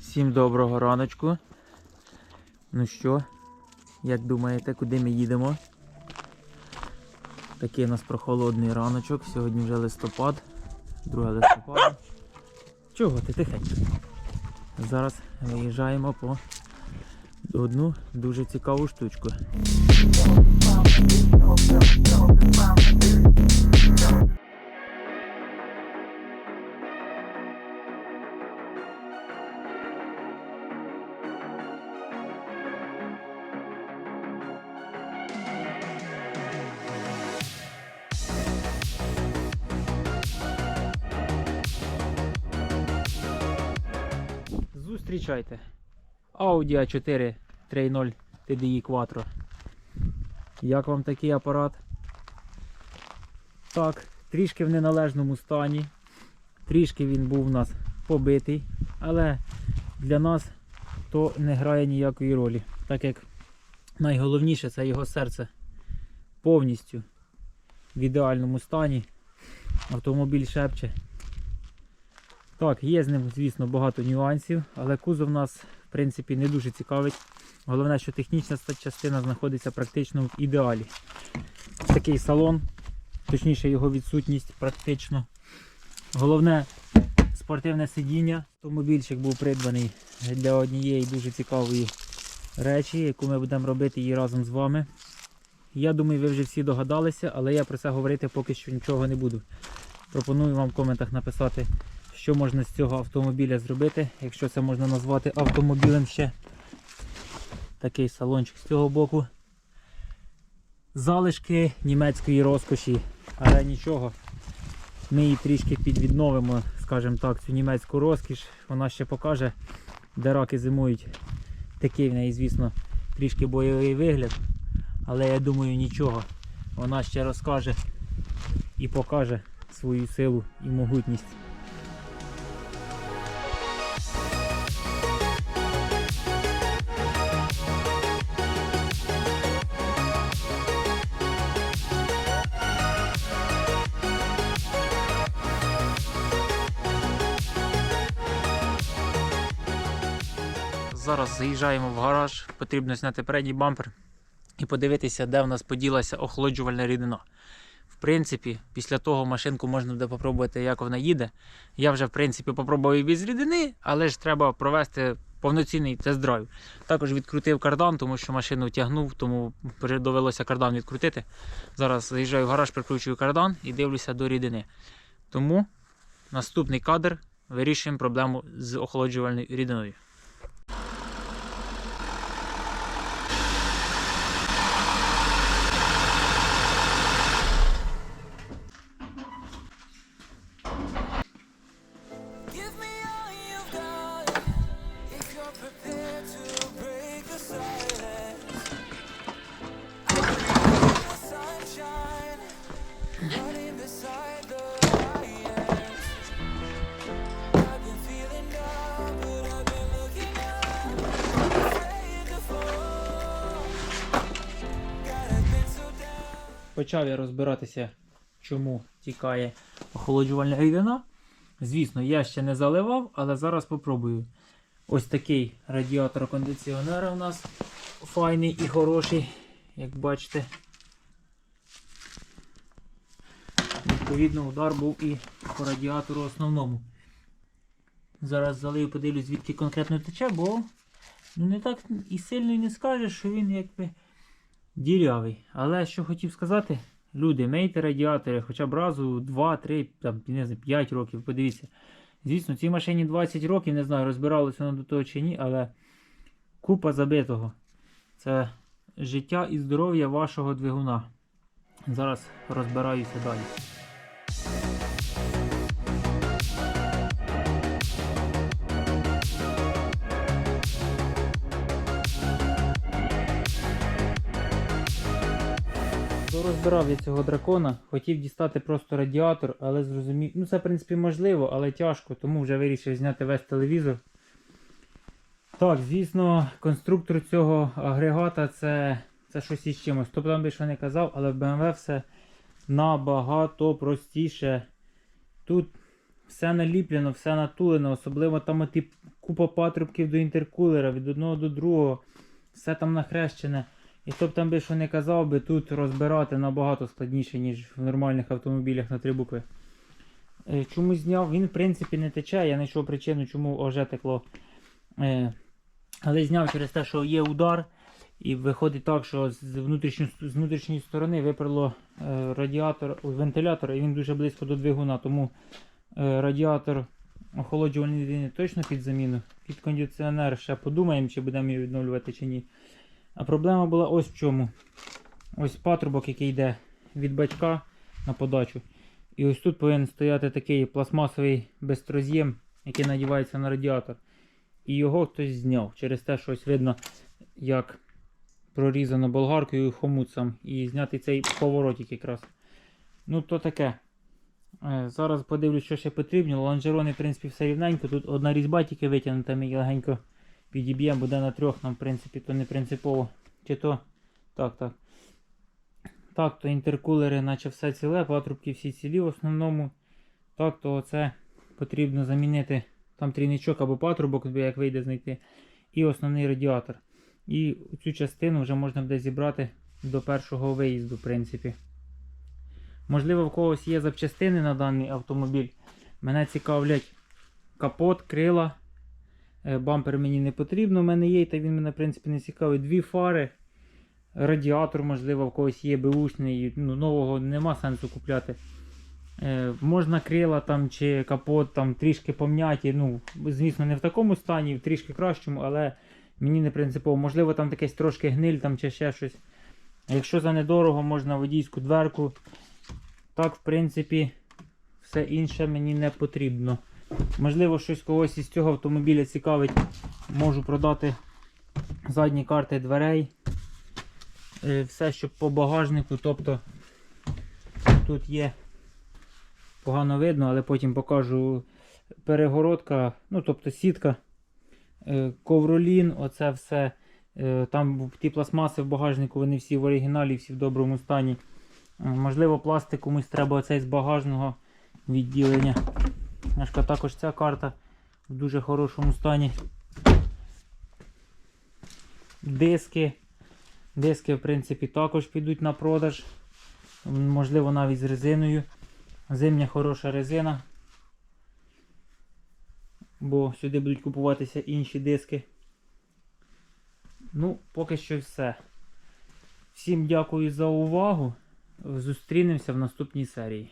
Всім доброго раночку. Ну що, як думаєте, куди ми їдемо? Такий у нас прохолодний раночок. Сьогодні вже листопад, 2 листопада. Чого ти тихенько? Зараз виїжджаємо по одну дуже цікаву штучку. Зустрічайте. Audi A4 3.0 TDI Quattro. Як вам такий апарат? Так, трішки в неналежному стані. Трішки він був у нас побитий, але для нас то не грає ніякої ролі. Так як найголовніше це його серце повністю в ідеальному стані. Автомобіль шепче. Так, є з ним, звісно, багато нюансів, але кузов нас, в принципі, не дуже цікавить. Головне, що технічна частина знаходиться практично в ідеалі. Такий салон, точніше його відсутність практично. Головне спортивне сидіння. Автомобільчик був придбаний для однієї дуже цікавої речі, яку ми будемо робити її разом з вами. Я думаю, ви вже всі догадалися, але я про це говорити поки що нічого не буду. Пропоную вам в коментах написати, що можна з цього автомобіля зробити, якщо це можна назвати автомобілем ще. Такий салончик з цього боку. Залишки німецької розкоші, але нічого. Ми її трішки підвідновимо, скажімо так, цю німецьку розкіш. Вона ще покаже, де раки зимують. Такий в неї, звісно, трішки бойовий вигляд. Але я думаю нічого. Вона ще розкаже і покаже свою силу і могутність. Зараз заїжджаємо в гараж, потрібно зняти передній бампер і подивитися, де в нас поділася охолоджувальна рідина. В принципі, після того машинку можна буде попробувати, як вона їде. Я вже в принципі попробував і без рідини, але ж треба провести повноцінний тест-драйв. Також відкрутив кардан, тому що машину тягнув, тому довелося кардан відкрутити. Зараз заїжджаю в гараж, прикручую кардан і дивлюся до рідини. Тому наступний кадр вирішуємо проблему з охолоджувальною рідиною. Почав я розбиратися, чому тікає охолоджувальна рідина. Звісно, я ще не заливав, але зараз попробую. Ось такий радіатор кондиціонера у нас файний і хороший, як бачите. Відповідно, удар був і по радіатору основному. Зараз залию, подивлюсь, звідки конкретно тече, бо ну, не так і сильно і не скажеш, що він якби дірявий. Але що хотів сказати, люди, мейте радіатори хоча б разу 2, 3, там, не знаю, 5 років, подивіться. Звісно, цій машині 20 років, не знаю, розбиралося воно до того чи ні, але купа забитого. Це життя і здоров'я вашого двигуна. Зараз розбираюся далі. Розбирав я цього дракона, хотів дістати просто радіатор, але зрозумів. Ну це в принципі можливо, але тяжко, тому вже вирішив зняти весь телевізор. Так, звісно, конструктор цього агрегата це, це щось із чимось. Б там би що не казав, але в BMW все набагато простіше. Тут все наліплено, все натулено, особливо там оті купа патрубків до інтеркулера, від одного до другого, все там нахрещене. І хто б там би що не казав би, тут розбирати набагато складніше, ніж в нормальних автомобілях на три букви. Е, Чому зняв? Він, в принципі, не тече. Я знайшов причину, чому оже текло. Е, Але зняв через те, що є удар. І виходить так, що з, внутрішньої, з внутрішньої сторони виперло е, радіатор, вентилятор, і він дуже близько до двигуна. Тому радіатор охолоджувальної рідини точно під заміну. Під кондиціонер ще подумаємо, чи будемо його відновлювати чи ні. А проблема була ось в чому. Ось патрубок, який йде від батька на подачу. І ось тут повинен стояти такий пластмасовий безтроз'єм, який надівається на радіатор. І його хтось зняв. Через те, що ось видно, як прорізано болгаркою і хомутцем. І знятий цей поворотик якраз. Ну, то таке. Е, Зараз подивлюсь, що ще потрібно. Лонжерони, в принципі, все рівненько. Тут одна різьба тільки витягнута, її легенько підіб'ємо, буде на трьох, нам, в принципі, то не принципово. Чи то. Так, так. Так, то інтеркулери, наче все ціле, патрубки всі цілі в основному. Так, то це потрібно замінити там трійничок або патрубок, як вийде знайти. І основний радіатор. І цю частину вже можна буде зібрати до першого виїзду, в принципі. Можливо, в когось є запчастини на даний автомобіль. Мене цікавлять капот, крила. Е, Бампер мені не потрібно, в мене є, та він мене в принципі не цікавий. Дві фари, радіатор, можливо, в когось є беушний, ну, нового нема сенсу купляти. Е, можна крила там чи капот там трішки пом'яті. Ну, звісно, не в такому стані, в трішки кращому, але мені не принципово. Можливо, там якесь трошки гниль там чи ще щось. Якщо за недорого, можна водійську дверку. Так, в принципі, все інше мені не потрібно. Можливо, щось когось із цього автомобіля цікавить. Можу продати задні карти дверей. Е, Все, що по багажнику. Тобто тут є погано видно, але потім покажу перегородка, ну тобто сітка, е, ковролін, оце все. Е, Там ті пластмаси в багажнику, вони всі в оригіналі, всі в доброму стані. Можливо, пластик комусь треба оцей з багажного відділення. Нашка також ця карта в дуже хорошому стані. Диски. Диски, в принципі, також підуть на продаж. Можливо, навіть з резиною. Зимня хороша резина. Бо сюди будуть купуватися інші диски. Ну, поки що все. Всім дякую за увагу. Зустрінемося в наступній серії.